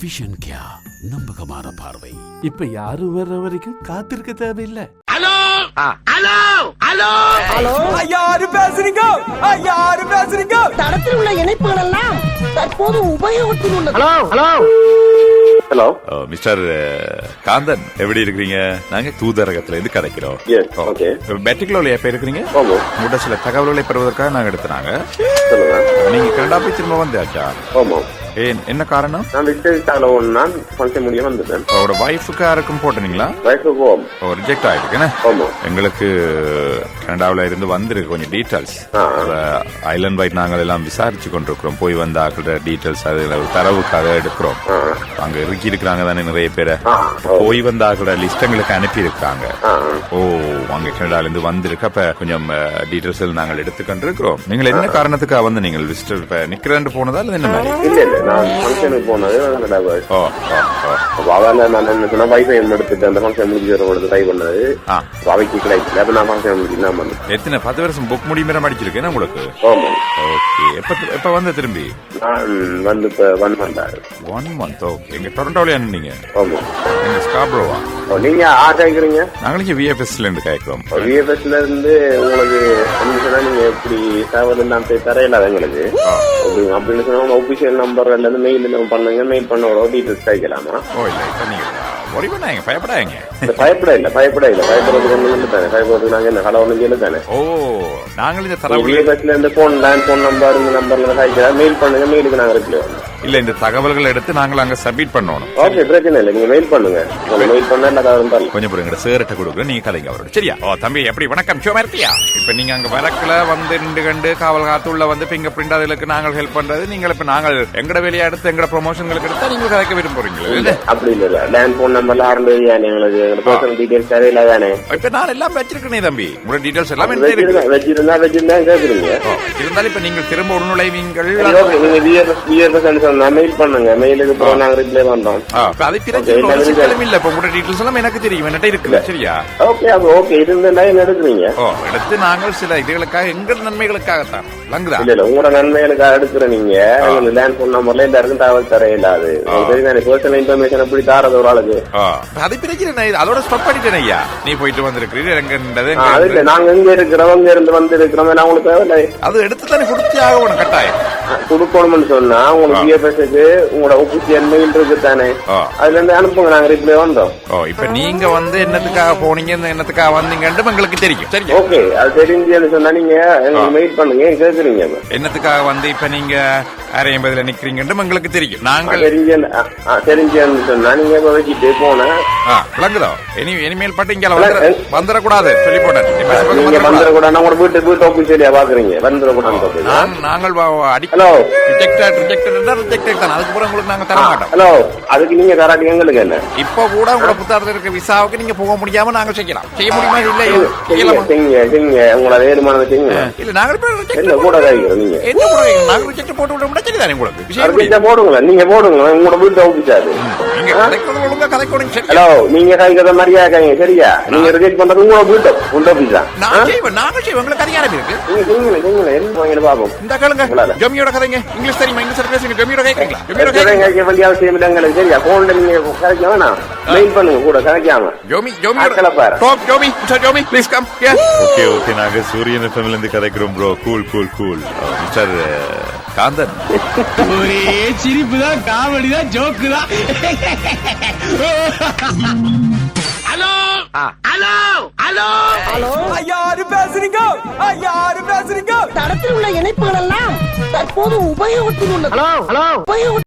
Vision கியா நம்பகமான பார்வை. இப்ப யாரும் வர்ற வரைக்கும் காத்திருக்க தேவையில்லை. யாரு பேசுறீங்க? யாரு பேசுறீங்க? தடத்தில் உள்ள இணைப்புகள் எல்லாம் தற்போது உபயோகத்தில் உள்ளது. ஹலோ மிஸ்டர் காந்தன் எப்படி இருக்கிறீங்க? நாங்க தூதரகத்துல இருந்து கதைக்கிறோம். Yes, okay. மெட்ரிகுலோல எப்ப இருக்கிறீங்க. உங்கள்கிட்ட சில தகவல்களை பெறுவதற்காக நாங்க எடுத்துனாங்க. சொல்லுங்க. நீங்க கனடா போய் திரும்ப வந்தாச்சா? ஏன் என்ன காரணம்? நான் விசிட்டால ஒன்று நான் ஃபங்க்ஷன் முடிய வந்துட்டேன் அவரோட ஒய்ஃபுக்கு யாருக்கும் போட்டீங்களா வயசு போவோம் ரிஜெக்ட் ஆயிருக்கு எங்களுக்கு கனடாவுல இருந்து வந்திருக்கு கொஞ்சம் டீட்டெயில்ஸ். ஐலண்ட் வைட் நாங்கள் எல்லாம் விசாரிச்சு கொண்டிருக்கிறோம். போய் வந்த ஆக்களோட டீட்டெயில்ஸ் அதுல தரவுக்காக எடுக்கிறோம். அங்க இறுக்கி இருக்கிறாங்க தானே நிறைய பேரை. போய் வந்த ஆக்களோட லிஸ்ட் எங்களுக்கு அனுப்பி இருக்காங்க ஓ அங்க கனடால இருந்து வந்திருக்கு. அப்ப கொஞ்சம் டீட்டெயில்ஸ் நாங்கள் எடுத்துக்கொண்டிருக்கிறோம். நீங்கள் என்ன காரணத்துக்காக வந்து நீங்கள் விசிட்டர் இப்ப நிக்கிறேன்னு போனதா அல்லது என்ன மாதிரி? இல்ல இல்ல போனது ஓ எத்தனை பத்து வருஷம் புக் முடியுமே அடிச்சிருக்கேன் உங்களுக்கு? ஆமா ஓகே எப்ப எப்ப வந்த திரும்பி? நான் வந்து one month one month okay எங்க டொரண்டோல நீங்க ஆமா. எங்க ஸ்காப்ரோவா நீங்க ஆர் கேக்குறீங்க நாங்களுக்கு விஎஃப்எஸ்ல இருந்து கேட்கிறோம் விஎஃப்எஸ்ல இருந்து உங்களுக்கு நீங்க எப்படி தகவல் எல்லாம் போய் தரையில எங்களுக்கு? அப்படி- அப்படின்னு சொன்னா ஒபிஷியல் நம்பர் அல்லது மெயில் பண்ணுங்க. மெயில் பண்ண டீட்டெயில்ஸ் கிடைக்கலாமா ஓ இல்ல இப்ப நீங்க ஒரி பண்ணாங்க பயப்படாங்க பயப்பட இல்ல பயப்பட இல்ல பயப்படுறதுக்கு ஒண்ணு இல்லை தானே பயப்படுறதுக்கு நாங்க என்ன கடை ஒண்ணு இல்லை தானே ஓ நாங்கள் இந்த தரவு இருந்து போன் லேண்ட் போன் நம்பர் இந்த நம்பர்ல மெயில் பண்ணுங்க மெயிலுக்கு நாங்க ரிப்ளை இல்ல இந்த தகவல்கள் எடுத்து நாங்கள் அங்க சப்மிட் பண்ணணும். ஓகே பிரச்சனை இல்லை. நீங்க மெயில் பண்ணுங்க. மெயில் பண்ணா கொஞ்சம் பொறுங்க சேர்ட்ட கொடுக்குறேன். நீங்க கதைங்க அவரோட. சரியா? ஓ தம்பி எப்படி? வணக்கம். இருப்பியா இப்ப நீங்க அங்க வரக்குல வந்து நின்று கண்டு காவல் காத்துள்ள வந்து பிங்கர் பிரிண்ட் அதுக்கு நாங்கள் ஹெல்ப் பண்றது. நீங்கள் இப்ப நாங்கள் எங்கட வெளியே எடுத்து எங்கட ப்ரொமோஷன்களுக்கு எடுத்தா நீங்க கதைக்க விரும்புறீங்களா? அப்படி இல்ல இல்ல. லேண்ட் போன் நம்பர்ல ஆரம்பி எங்களுக்கு. பர்சனல் டீடைல்ஸ் தேவையில்ல தானே. இப்ப நான் எல்லாம் வச்சிருக்கேனே தம்பி. உங்களோட டீடைல்ஸ் எல்லாம் வச்சிருந்தா வச்சிருந்தா கேக்குறீங்க இருந்தாலும் இப்ப நீங்கள் திரும்ப உள்நுழைவீங்கள். நீங்க சொன்னா மெயில் பண்ணுங்க. மெயிலுக்கு போக நாங்க ரிப்ளை பண்றோம். அது பிரச்சனை இல்ல, எல்லாமே சிக்கலும் இல்ல. இப்ப உங்களோட டீடைல்ஸ் எல்லாம் எனக்கு தெரியும். என்கிட்ட இருக்குல்ல சரியா? ஓகே அப்ப ஓகே இருந்தா என்ன எடுக்கிறீங்க? ஓ எடுத்து நாங்கள் சில இதுகளுக்காக எங்கள் நன்மைகளுக்காகத்தான். லங்குதா இல்ல இல்ல. உங்களோட நன்மைகளுக்காக எடுக்கிற நீங்க. எங்களுக்கு லேண்ட் போன் நம்பர்ல எல்லாருக்கும் தகவல் தர இல்லாது பர்சனல் இன்ஃபர்மேஷன் எப்படி தாரது ஒரு ஆளுக்கு? அது பிரச்சனை. அதோட ஸ்டாப் பண்ணிட்டேன் ஐயா. நீ போயிட்டு எங்கன்றது ஆ, அது இல்ல. நாங்க எங்க இருக்கிறோம்? எங்க இருந்து வந்து இருக்கிறோம் தேவையில்லை. அது எடுத்து தானே கொடுத்தே ஆகணும். கட்டாயம். கொடுக்கணும்னு சொன்னா உங்களுக்கு விஎஃப்எஸ்க்கு உங்களோட ஒபிசியல் மெயில் இருக்கு தானே. அதுல இருந்து அனுப்புங்க நாங்க ரிப்ளை வந்தோம். ஓ இப்ப நீங்க வந்து என்னத்துக்காக போனீங்க என்னத்துக்காக வந்தீங்கன்னு எங்களுக்கு தெரியும். சரியா ஓகே அது தெரிஞ்சுன்னு சொன்னா நீங்க எங்களுக்கு மெயில் பண்ணுங்க கேக்குறீங்க? என்னத்துக்காக வந்து இப்ப நீங்க அரை ஐம்பதுல நிக்கிறீங்கன்னு எங்களுக்கு தெரியும். நாங்கள் தெரிஞ்சு தெரிஞ்சுன்னு சொன்னா நீங்க இப்ப வச்சுட்டு போன ஆ, விளங்குதோ? இனி இனிமேல் பட்டு இங்க வந்துட வந்துடக்கூடாது சொல்லி போட்டேன். இப்ப பக்கம் நீங்க வந்துடக்கூடாது. உங்களோட வீட்டு வீட்டு ஒபிசியலியா பாக்குறீங்க. வந்துடக்கூடாது நாங்கள் ரிஜெக்டட் ஹலோ ரிஜெக்டட் ரிஜெக்டட் தான். அதுக்கு பிறகு உங்களுக்கு நாங்க தர மாட்டோம். ஹலோ அதுக்கு நீங்க தராட்டி எங்களுக்கு என்ன? இப்ப கூட உங்களோட புத்தகத்துல இருக்க விசாவுக்கு நீங்க போக முடியாம நாங்க செய்யலாம். செய்ய முடியுமா இல்ல செய்யலாமா. செய்யுங்க செய்யுங்க. வேறுமானதை செய்யுங்க. இல்ல நாங்க என்ன கூட கைக்கிறோம் நீங்க? என்ன போடுவீங்க நாங்க ரிஜெக்ட் போட்டு விட முடியாது. சரிதானே உங்களுக்கு? விஷயம். போடுங்க நீங்க போடுங்க உங்களோட வீட்டு ஒப்பிச்சாரு நீங்க கதைக்கிறது ஒழுங்கா கதைக்கணும் சரி. ஹலோ நீங்க கைக்கிறத மாதிரியா கைங்க சரியா? நீங்க ரிஜெக்ட் பண்றது உங்களோட வீட்டு உங்க நான் செய்வேன். நாங்க செய்வோம். உங்களுக்கு அதிகாரம் இருக்கு. நீங்க செய்யுங்க செய்யுங்க என்ன பாப்போம்? இந்த கேளுங்க. ஜமியோட கதைங்க. இங்கிலீஷ் தெரியுமா? இங்கிலீஷ் பேசுங்க. ஜமியோட கேட்கறீங்களா கைக்க கேட்கறீங்க வேண்டிய அவசியம் இல்லை. எங்களுக்கு சரியா? போன்ல நீங்க கதைக்க வேணாம் மெயில் பண்ணுங்க. கூட கதைக்காம. Jomi Jomi. Top Jomi mister Jomi please come okay okay நாங்க சூரியன் எஃப்எம்ல இருந்து கதைக்கிறோம் bro cool cool cool mister Kanthan. ஒரே சிரிப்பு தான் காமெடி தான் ஜோக்கு தான் யாரு பேசுறீங்க? யாரு பேசுறீங்க? தடத்தில் உள்ள இணைப்புகள் எல்லாம் தற்போது உபயோகத்தில் உள்ளது உபயோக